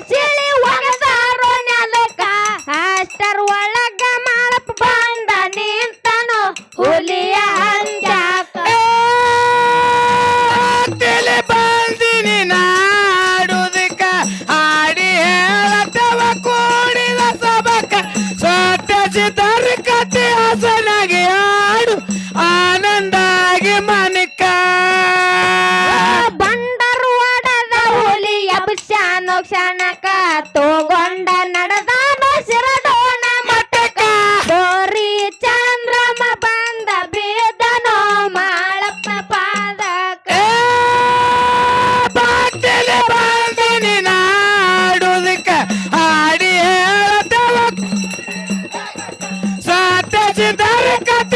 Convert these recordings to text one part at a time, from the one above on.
Let's! got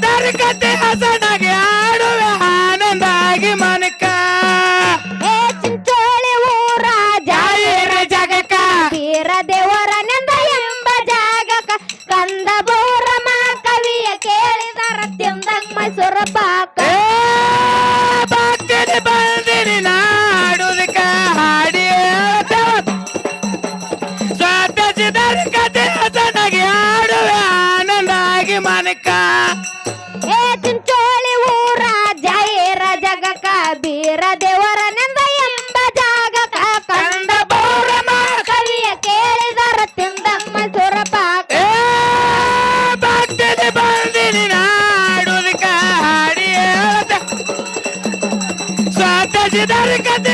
जिम्मेदार कहते हैं ሊዳርቀት